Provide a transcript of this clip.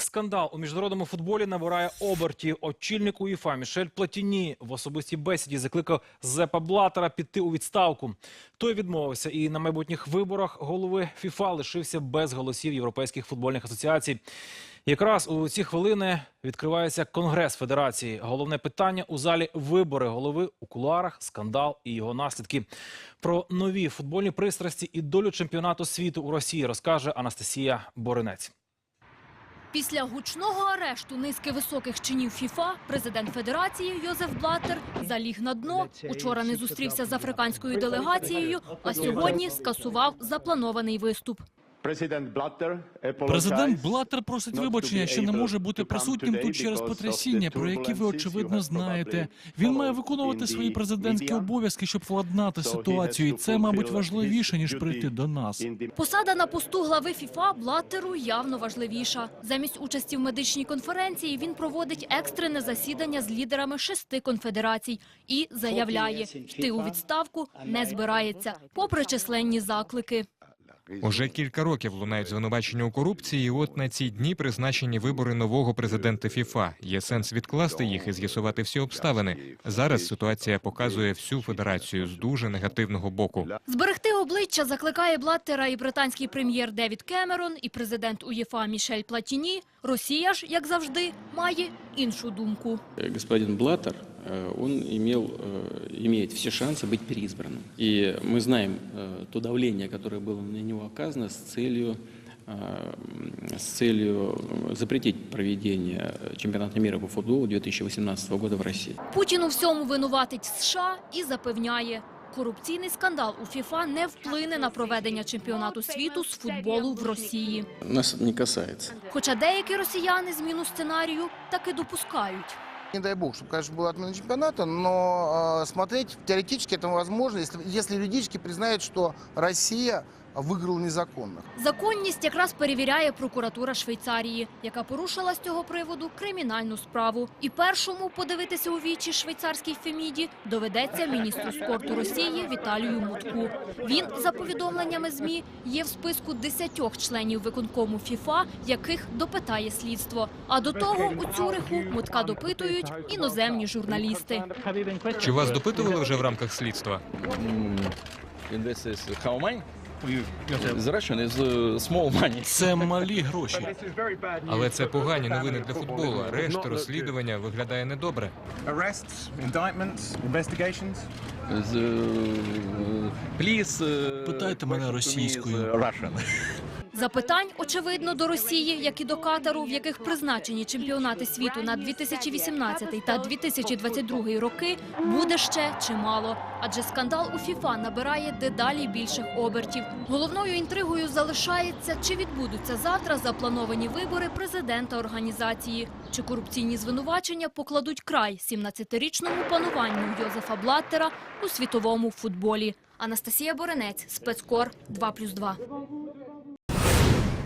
Скандал у міжнародному футболі набирає обертів. Очільник УЄФА Мішель Платіні в особистій бесіді закликав Зепа Блатера піти у відставку. Той відмовився і на майбутніх виборах голови ФІФА лишився без голосів європейських футбольних асоціацій. Якраз у ці хвилини відкривається конгрес федерації. Головне питання у залі вибори голови у кулуарах, скандал і його наслідки. Про нові футбольні пристрасті і долю чемпіонату світу у Росії розкаже Анастасія Боринець. Після гучного арешту низки високих чинів ФІФА президент федерації Йозеф Блаттер заліг на дно. Учора не зустрівся з африканською делегацією, а сьогодні скасував запланований виступ. Президент Блаттер просить вибачення, що не може бути присутнім тут через потрясіння, про які ви очевидно знаєте. Він має виконувати свої президентські обов'язки, щоб владнати ситуацію, і це, мабуть, важливіше ніж прийти до нас. Посада на посту глави ФІФА Блаттеру явно важливіша. Замість участі в медичній конференції він проводить екстрене засідання з лідерами шести конфедерацій і заявляє, йти у відставку не збирається, попри численні заклики. Уже кілька років лунають звинувачення у корупції. і От на ці дні призначені вибори нового президента ФІФА. Є сенс відкласти їх і з'ясувати всі обставини. Зараз ситуація показує всю федерацію з дуже негативного боку. Зберегти обличчя закликає Блаттера і британський прем'єр Девід Кемерон, і президент УЄФА Мішель Платіні. Росія ж, як завжди, має іншу думку. Э, господин Блаттер, э, он имел, э, имеет все шансы быть переизбранным. И мы знаем э, то давление, которое было на него оказано с целью, э, с целью э, запретить проведение чемпионата мира по футболу 2018 года в России. Путін у всьому винуватить США і запевняє, корупційний скандал у ФІФА не вплине на проведення чемпіонату світу з футболу в Росії. Нас это не касается. Хоча деякі росіяни зміну сценарію таки допускають. Не дай бог, чтобы, конечно, была отмена чемпионата, но э, смотреть теоретически это возможно, если, если юридически признают, что Россия выиграла незаконно. Законність якраз перевіряє прокуратура Швейцарії, яка порушила з цього приводу кримінальну справу. І першому подивитися у вічі швейцарській Феміді доведеться міністру спорту Росії Віталію Мутку. Він, за повідомленнями ЗМІ, є в списку десятьох членів виконкому ФІФА, яких допитає слідство. А до того у Цюриху Мутка допитують іноземні журналісти. Чи вас допитували вже в рамках слідства? Invest is з money? The Russian is small money. Це малі гроші. Але це погані новини для футболу. Решта розслідування виглядає недобре. Пліс investigations? The, uh, uh, Питайте мене російською. Запитань, очевидно, до Росії, як і до Катару, в яких призначені чемпіонати світу на 2018 та 2022 роки, буде ще чимало. Адже скандал у ФІФА набирає дедалі більших обертів. Головною інтригою залишається, чи відбудуться завтра заплановані вибори президента організації, чи корупційні звинувачення покладуть край 17-річному пануванню Йозефа Блаттера у світовому футболі. Анастасія Боренець, спецкор 2+,2.